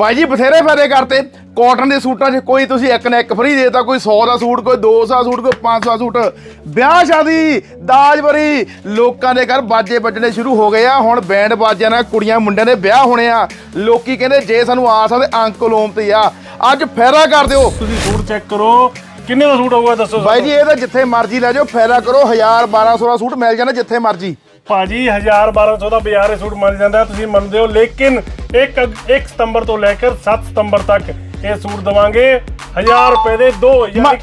ਬਾਈ ਜੀ, ਬਥੇਰੇ ਫਾਇਦੇ ਕਰਤੇ। ਕਾਟਨ ਦੇ ਸੂਟਾਂ 'ਚ ਕੋਈ ਤੁਸੀਂ ਇੱਕ ਨਾ ਇੱਕ ਫਰੀ ਦੇਤਾ, ਕੋਈ 100 ਦਾ ਸੂਟ, ਕੋਈ 200 ਦਾ ਸੂਟ, ਕੋਈ 500 ਦਾ ਸੂਟ। ਵਿਆਹ ਸ਼ਾਦੀ, ਦਾਜ ਬਰੀ ਲੋਕਾਂ ਦੇ ਘਰ ਬਾਜੇ ਵੱਜਣੇ ਸ਼ੁਰੂ ਹੋ ਗਏ ਆ। ਹੁਣ ਬੈਂਡ ਬਾਜਿਆਂ ਨਾਲ ਕੁੜੀਆਂ ਮੁੰਡਿਆਂ ਦੇ ਵਿਆਹ ਹੋਣੇ ਆ। ਲੋਕੀ ਕਹਿੰਦੇ, ਜੇ ਸਾਨੂੰ ਆ ਸਕਦੇ ਅੰਕਲ ਓਮ ਤੇ ਆ। ਅੱਜ ਫਾਇਦਾ ਕਰ ਦਿਓ। ਤੁਸੀਂ ਸੂਟ ਚੈੱਕ ਕਰੋ ਕਿੰਨੇ ਦਾ ਸੂਟ ਹੋਊਗਾ ਦੱਸੋ? ਬਾਈ ਜੀ ਇਹ ਤਾਂ ਜਿੱਥੇ ਮਰਜ਼ੀ ਲੈ ਜਾਓ ਫਾਇਦਾ ਕਰੋ 1000 1200 ਦਾ ਸੂਟ ਮਿਲ ਜਾਣਾ ਜਿੱਥੇ ਮਰਜ਼ੀ। ਭਾਜੀ 1000 1200 ਦਾ ਬਾਜ਼ਾਰ ਸੂਟ ਮਿਲ ਜਾਂਦਾ ਤੁਸੀਂ ਮੰਨਦੇ ਹੋ ਲੇਕਿਨ 1 1 ਸਤੰਬਰ ਤੋਂ ਲੈ ਕੇ 7 ਸਤੰਬਰ ਤੱਕ ਇਹ ਸੂਟ ਦਵਾਂਗੇ 1000 ਰੁਪਏ ਦੇ ਦੋ ਯਾਨੀ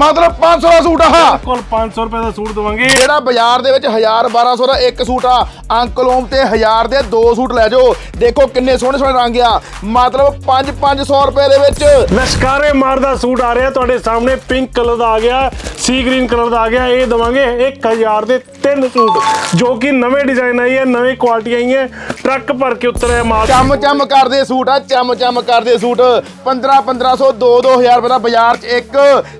ਮਤਲਬ 500 ਦਾ ਸੂਟ ਆ। ਕੋਲ 500 ਰੁਪਏ ਦਾ ਸੂਟ ਦਵਾਂਗੇ। ਜਿਹੜਾ ਬਾਜ਼ਾਰ ਦੇ ਵਿੱਚ 1000 1200 ਦਾ ਇੱਕ ਸੂਟ ਆ ਅੰਕਲੋਮ ਤੇ 1000 ਦੇ ਦੋ ਸੂਟ ਲੈ ਜਾਓ। ਦੇਖੋ ਕਿੰਨੇ ਸੋਹਣੇ ਸੋਹਣੇ ਰੰਗ ਆ। ਮਤਲਬ 5 500 ਰੁਪਏ ਦੇ ਵਿੱਚ। ਲਸ਼ਕਾਰੇ ਮਾਰਦਾ ਸੂਟ ਆ ਰਿਹਾ ਤੁਹਾਡੇ ਸਾਹਮਣੇ ਪਿੰਕ ਕਲਰ ਦਾ ਆ ਗਿਆ ਸੀ ਗ੍ਰੀਨ ਕਲਰ ਦਾ ਆ ਗਿਆ ਇਹ ਦਵਾਂਗੇ 1000 ਦੇ ਤਿੰਨ ਸੂਟ ਜੋ ਕਿ ਨਵੇਂ ਡਿਜ਼ਾਈਨ ਆਈ ਹੈ ਨਵੀਂ ਕੁਆਲਿਟੀ ਆਈ ਹੈ। ਟਰੱਕ ਭਰ ਕੇ ਉਤਰਿਆ ਮਾਲ। ਚਮ ਚਮ ਕਰਦੇ ਸੂਟ ਆ ਚਮ ਚਮ ਕਰਦੇ ਸੂਟ। 15 1500 2 2000 ਰੁਪਏ ਦਾ ਬਾਜ਼ਾਰ 'ਚ ਇੱਕ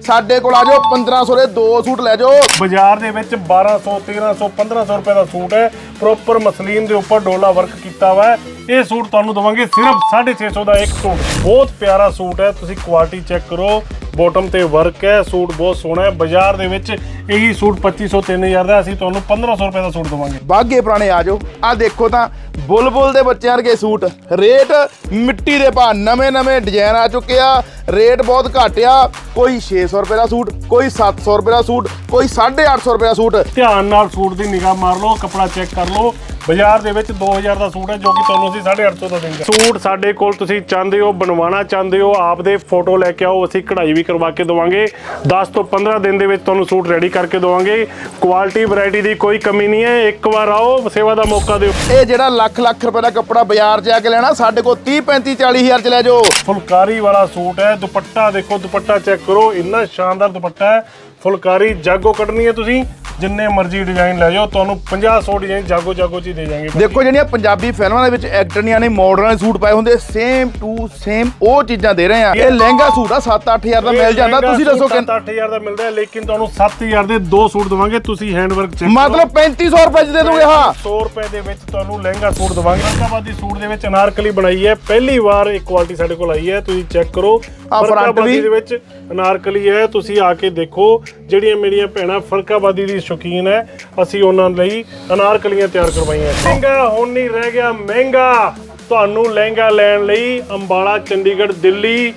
ਸਾਡੇ ਕੋਲ ਆ ਜਾਓ 1500 ਦੇ ਦੋ ਸੂਟ ਲੈ ਜਾਓ। ਬਾਜ਼ਾਰ ਦੇ ਵਿੱਚ 1200 1300 1500 ਰੁਪਏ ਦਾ ਸੂਟ ਹੈ। ਪ੍ਰੋਪਰ ਮਸਲੀਨ ਦੇ ਉੱਪਰ ਡੋਲਾ ਵਰਕ ਕੀਤਾ ਹੋਇਆ ਹੈ। ਇਹ ਸੂਟ ਤੁਹਾਨੂੰ ਦਵਾਂਗੇ ਸਿਰਫ 650 ਦਾ ਇੱਕ ਸੂਟ। ਬਹੁਤ ਪਿਆਰਾ ਸੂਟ ਹੈ। ਤੁਸੀਂ ਕੁਆਲਿਟੀ ਚੈੱਕ ਕਰੋ। ਬਾਟਮ ਤੇ ਵਰਕ ਹੈ ਸੂਟ ਬਹੁਤ ਸੋਹਣਾ ਹੈ। ਬਾਜ਼ਾਰ ਦੇ ਵਿੱਚ ਇਹੀ ਸੂਟ 2500 3000 ਦਾ ਅਸੀਂ ਤੁਹਾਨੂੰ 1500 ਰੁਪਏ ਦਾ ਸੂਟ ਦਵਾਂਗੇ। ਬਾਗੇ ਪੁਰਾਣੇ ਆ ਜਾਓ। ਆ ਦੇਖੋ ਤਾਂ ਬੁਲਬੁਲ ਦੇ ਬੱਚਿਆਂ ਵਰਗੇ ਸੂਟ। ਰੇਟ ਮਿੱਟੀ ਦੇ ਭਾਅ ਨਵੇਂ ਨਵੇਂ ਡਿਜ਼ਾਈਨ ਆ ਚੁੱਕੇ ਆ। ਰੇਟ ਬਹੁਤ ਘੱਟ ਆ। ਕੋਈ 600 ਰੁਪਏ ਦਾ ਸੂਟ ਕੋਈ 700 ਰੁਪਏ ਦਾ ਸੂਟ ਕੋਈ 850 ਰੁਪਏ ਦਾ ਸੂਟ। ਧਿਆਨ ਨਾਲ ਸੂਟ ਦੀ ਨਿਗਾਹ ਮਾਰ ਲਓ ਕੱਪੜਾ ਚੈੱਕ ਕਰ ਲਓ। ਬਾਜ਼ਾਰ ਦੇ ਵਿੱਚ 2000 ਦਾ ਸੂਟ ਹੈ ਜੋ ਕਿ ਤੁਹਾਨੂੰ ਅਸੀਂ 850 ਦਾ ਦੇਂਗੇ ਸੂਟ ਸਾਡੇ ਕੋਲ ਤੁਸੀਂ ਚਾਹੁੰਦੇ ਹੋ ਬਣਵਾਉਣਾ ਚਾਹੁੰਦੇ ਹੋ ਆਪਦੇ ਫੋਟੋ ਲੈ ਕੇ ਆਓ ਅਸੀਂ ਕਢਾਈ ਵੀ ਕਰਵਾ ਕੇ ਦਵਾਂਗੇ। 10 ਤੋਂ 15 ਦਿਨ ਦੇ ਵਿੱਚ ਤੁਹਾਨੂੰ ਸੂਟ ਰੈਡੀ ਕਰਕੇ ਦਵਾਂਗੇ। ਕੁਆਲਿਟੀ ਵੈਰਾਈਟੀ ਦੀ ਕੋਈ ਕਮੀ ਨਹੀਂ ਹੈ। ਇੱਕ ਵਾਰ ਆਓ ਸੇਵਾ ਦਾ ਮੌਕਾ ਦਿਓ। ਇਹ ਜਿਹੜਾ ਲੱਖ ਲੱਖ ਰੁਪਏ ਦਾ ਕੱਪੜਾ ਬਾਜ਼ਾਰ 'ਚ ਆ ਕੇ ਲੈਣਾ ਸਾਡੇ ਕੋਲ 30 35 40 ਹਜ਼ਾਰ 'ਚ ਲੈ ਜਾਓ। ਫੁਲਕਾਰੀ ਵਾਲਾ ਸੂਟ ਹੈ ਦੁਪੱਟਾ ਦੇਖੋ ਦੁਪੱਟਾ ਚੈੱਕ ਕਰੋ ਇੰਨਾ ਸ਼ਾਨਦਾਰ ਦੁਪੱਟਾ ਹੈ। ਫੁਲਕਾਰੀ ਜਾਗੋ ਕੱਢਣੀ ਹੈ ਤੁਸੀਂ। ਜਿੰਨੇ ਮਰਜ਼ੀ ਡਿਜ਼ਾਈਨ ਲੈ ਜਾਓ ਤੁਹਾਨੂੰ 50 100 ਡਿਜ਼ਾਈਨ ਜਾਗੋ ਜਾਗੋ ਚ ਹੀ ਦੇ ਜਾਾਂਗੇ ਦੇਖੋ ਜਿਹੜੀਆਂ ਪੰਜਾਬੀ ਫਿਲਮਾਂ ਦੇ ਵਿੱਚ ਐਕਟਰਨੀਆਂ ਨੇ ਮਾਡਰਨ ਸੂਟ ਪਾਏ ਹੁੰਦੇ ਸੇਮ ਟੂ ਸੇਮ ਉਹ ਚੀਜ਼ਾਂ ਦੇ ਰਹੇ ਆ। ਇਹ ਲਹਿੰਗਾ ਸੂਟ ਆ 7-8000 ਦਾ ਮਿਲ ਜਾਂਦਾ ਤੁਸੀਂ ਦੱਸੋ ਕਿ 8000 ਦਾ ਮਿਲਦਾ ਹੈ ਲੇਕਿਨ ਤੁਹਾਨੂੰ 7000 ਦੇ ਦੋ ਸੂਟ ਦਵਾਂਗੇ ਤੁਸੀਂ ਹੈਂਡਵਰਕ ਚੈੱਕ ਮਤਲਬ 3500 ਰੁਪਏ 'ਚ ਦੇ ਦੋਗੇ ਹਾਂ। 100 ਰੁਪਏ ਦੇ ਵਿੱਚ ਤੁਹਾਨੂੰ ਲਹਿੰਗਾ ਸੂਟ ਦਵਾਂਗੇ। ਫਰਕਾਬਾਦੀ ਸੂਟ ਦੇ ਵਿੱਚ ਅਨਾਰਕਲੀ ਬਣਾਈ ਹੈ ਪਹਿਲੀ ਵਾਰ ਇਹ ਕੁਆਲਿਟੀ ਸਾਡੇ ਕੋਲ ਆਈ ਹੈ ਤੁਸੀਂ ਚੈੱਕ ਕਰੋ। ਫਰਕਾਬਾਦੀ ਵੀ। ਦੇ ਵਿੱਚ ਅਨਾਰਕਲੀ ਹੈ ਤੁਸੀਂ ਆ ਕੇ ਦੇਖੋ ਜਿਹੜੀਆਂ ਮੇਰੀਆਂ ਭੈਣਾਂ ਫਰਕਾਬਾਦੀ ਦੀ ਸ਼ੌਕੀਨ ਹੈ। ਅਸੀਂ ਉਹਨਾਂ ਲਈ ਅਨਾਰਕਲੀਆਂ ਤਿਆਰ ਕਰਵਾਈਆਂ। ਮਹਿੰਗਾ ਹੁਣ ਨਹੀਂ ਰਹਿ ਗਿਆ, ਮਹਿੰਗਾ। ਤੁਹਾਨੂੰ ਲਹਿੰਗਾ ਲੈਣ ਲਈ ਅੰਬਾਲਾ, ਚੰਡੀਗੜ੍ਹ, ਦਿੱਲੀ,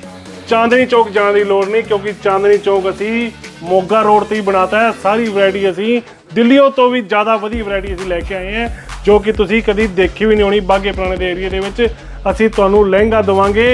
ਚਾਂਦਨੀ ਚੌਕ ਜਾਣ ਦੀ ਲੋੜ ਨਹੀਂ ਕਿਉਂਕਿ ਚਾਂਦਨੀ ਚੌਕ ਅਸੀਂ ਮੋਗਾ ਰੋਡ ਤੇ ਹੀ ਬਣਾਤਾ ਹੈ। ਸਾਰੀ ਵੈਰਾਈਟੀ ਅਸੀਂ ਦਿੱਲੀੋਂ ਤੋਂ ਵੀ ਜ਼ਿਆਦਾ ਵਧੀਆ ਵੈਰਾਈਟੀ ਅਸੀਂ ਲੈ ਕੇ ਆਏ ਹਾਂ, ਜੋ ਕਿ ਤੁਸੀਂ ਕਦੀ ਦੇਖੀ ਵੀ ਨਹੀਂ ਹੋਣੀ ਬਾਗੇ ਪੁਰਾਣੇ ਦੇ ਏਰੀਆ ਦੇ ਵਿੱਚ। ਅਸੀਂ ਤੁਹਾਨੂੰ ਲਹਿੰਗਾ ਦਵਾਂਗੇ।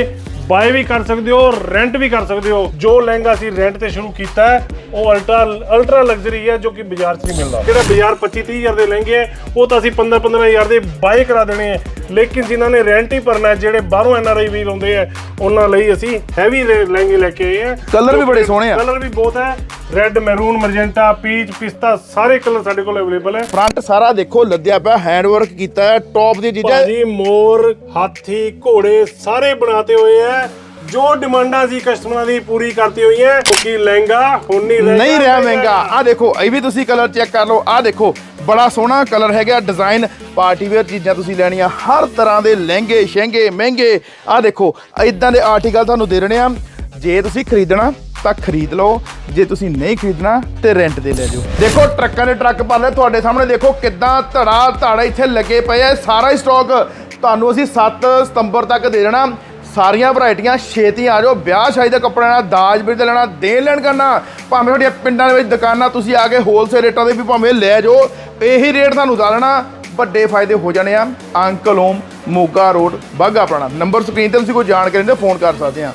ਬਾਏ ਵੀ ਕਰ ਸਕਦੇ ਹੋ ਰੈਂਟ ਵੀ ਕਰ ਸਕਦੇ ਹੋ। ਜੋ ਲਹਿੰਗਾ ਅਸੀਂ ਰੈਂਟ ਤੇ ਸ਼ੁਰੂ ਕੀਤਾ ਹੈ ਉਹ ਅਲਟਰਾ ਅਲਟਰਾ ਲਗਜ਼ਰੀ ਹੈ ਜੋ ਕਿ ਬਾਜ਼ਾਰ 'ਚ ਨਹੀਂ ਮਿਲਦਾ। ਜਿਹੜਾ ਬਾਜ਼ਾਰ 25 30 ਹਜ਼ਾਰ ਦੇ ਲਹਿੰਗੇ ਹੈ ਉਹ ਤਾਂ ਅਸੀਂ 15 15 ਹਜ਼ਾਰ ਦੇ ਬਾਏ ਕਰਾ ਦੇਣੇ ਹੈ। ਲੇਕਿਨ ਜਿਨ੍ਹਾਂ ਨੇ ਰੈਂਟ ਹੀ ਭਰਨਾ ਹੈ ਜਿਹੜੇ ਬਾਹਰੋਂ ਐਨ ਆਰ ਆਈ ਵੀਰ ਆਉਂਦੇ ਆ ਉਹਨਾਂ ਲਈ ਅਸੀਂ ਹੈਵੀ ਲਹਿੰਗੇ ਲੈ ਕੇ ਆਏ ਹਾਂ। ਕਲਰ ਵੀ ਬੜੇ ਸੋਹਣੇ ਆ। ਕਲਰ ਵੀ ਬਹੁਤ ਹੈ। ਰੈੱਡ ਮੈਰੂਨ ਮਰਜੈਂਟਾ ਪੀਚ ਪਿਸਤਾ ਸਾਰੇ ਕਲਰ ਸਾਡੇ ਕੋਲ ਅਵੇਲੇਬਲ ਹੈ। ਫਰੰਟ ਸਾਰਾ ਦੇਖੋ ਲੱਦਿਆ ਪਿਆ ਹੈਂਡ ਵਰਕ ਕੀਤਾ ਹੈ ਟੌਪ ਦੀ ਚੀਜ਼ਾਂ ਭਾਜੀ ਮੋਰ ਹਾਥੀ ਘੋੜੇ ਸਾਰੇ ਬਣਾਤੇ ਹੋਏ ਹੈ। ਜੋ ਡਿਮਾਂਡਾਂ ਸੀ ਕਸਟਮਰਾਂ ਦੀ ਪੂਰੀ ਕਰਤੀ ਹੋਈ ਹੈ। ਕਿਉਂਕਿ ਲਹਿੰਗਾ ਹੁਣ ਨਹੀਂ ਰਹੇਗਾ ਨਹੀਂ ਰਿਹਾ ਮਹਿੰਗਾ। ਆ ਦੇਖੋ ਇਹ ਵੀ ਤੁਸੀਂ ਕਲਰ ਚੈੱਕ ਕਰ ਲਓ। ਆ ਦੇਖੋ ਬੜਾ ਸੋਹਣਾ ਕਲਰ ਹੈਗਾ। ਡਿਜ਼ਾਈਨ ਪਾਰਟੀ ਵੇਅਰ ਚੀਜ਼ਾਂ ਤੁਸੀਂ ਲੈਣੀਆਂ। ਹਰ ਤਰ੍ਹਾਂ ਦੇ ਲਹਿੰਗੇ ਸ਼ਹਿੰਗੇ ਮਹਿੰਗੇ। ਆ ਦੇਖੋ ਇਦਾਂ ਦੇ ਆਰਟੀਕਲ ਤੁਹਾਨੂੰ ਦੇ ਰਹੇ ਆ ਜੇ ਤੁਸੀਂ ਖਰੀਦਣਾ ਤਾਂ ਖਰੀਦ ਲਓ। ਜੇ ਤੁਸੀਂ ਨਹੀਂ ਖਰੀਦਣਾ, ਤੇ ਰੈਂਟ ਦੇ ਲੈ ਜਾਓ ਦੇਖੋ, ਟਰੱਕਾਂ ਦੇ ਟਰੱਕ ਭਰ ਲਏ ਤੁਹਾਡੇ ਸਾਹਮਣੇ। ਦੇਖੋ ਕਿੱਦਾਂ ਧੜਾ ਧੜਾ ਇੱਥੇ ਲੱਗੇ ਪਏ ਆ। ਸਾਰਾ ਹੀ ਸਟਾਕ ਤੁਹਾਨੂੰ ਅਸੀਂ 7 ਸਤੰਬਰ ਤੱਕ ਦੇ ਦੇਣਾ। ਸਾਰੀਆਂ ਵੈਰਾਈਟੀਆਂ ਛੇਤੀ ਆ ਜਾਓ। ਵਿਆਹ ਸ਼ਾਦੀ ਦਾ ਕੱਪੜਾ ਲੈਣਾ, ਦਾਜ ਬਿਰਦ ਲੈਣਾ, ਦੇਣ ਲੈਣ ਕਰਨਾ। ਭਾਵੇਂ ਤੁਹਾਡੀਆਂ ਪਿੰਡਾਂ ਦੇ ਵਿੱਚ ਦੁਕਾਨਾਂ, ਤੁਸੀਂ ਆ ਕੇ ਹੋਲਸੇਲ ਰੇਟਾਂ ਦੇ ਵੀ ਭਾਵੇਂ ਲੈ ਜਾਓ। ਇਹੀ ਰੇਟ ਤੁਹਾਨੂੰ ਦੱਸ ਦੇਣਾ ਵੱਡੇ ਫਾਇਦੇ ਹੋ ਜਾਣੇ ਆ। ਅੰਕਲ ਓਮ, ਮੋਗਾ ਰੋਡ ਬਾਗਾ ਪੁਰਾਣਾ। ਨੰਬਰ ਸਕਰੀਨ ਤੇ ਤੁਸੀਂ ਕੋਈ ਜਾਣਕਾਰੀ ਦੇ ਫੋਨ ਕਰ ਸਕਦੇ ਆ।